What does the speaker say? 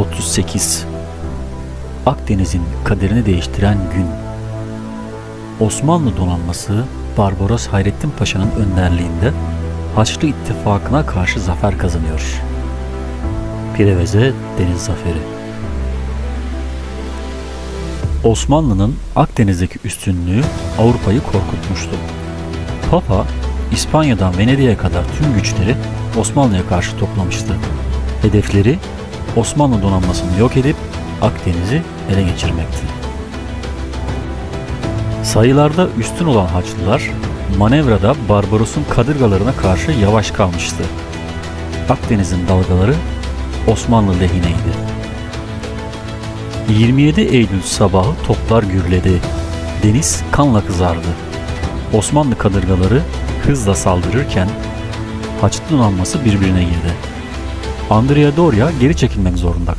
1138 Akdeniz'in kaderini değiştiren gün. Osmanlı donanması Barbaros Hayrettin Paşa'nın önderliğinde Haçlı İttifakı'na karşı zafer kazanıyor. Pireveze Deniz Zaferi Osmanlı'nın Akdeniz'deki üstünlüğü Avrupa'yı korkutmuştu. Papa, İspanya'dan Venedik'e kadar tüm güçleri Osmanlı'ya karşı toplamıştı. Hedefleri Osmanlı donanmasını yok edip Akdeniz'i ele geçirmekti. Sayılarda üstün olan Haçlılar manevrada Barbaros'un kadırgalarına karşı yavaş kalmıştı. Akdeniz'in dalgaları Osmanlı lehineydi. 27 Eylül sabahı toplar gürledi. Deniz kanla kızardı. Osmanlı kadırgaları hızla saldırırken Haçlı donanması birbirine girdi. Andrea Doria geri çekilmek zorunda kaldı.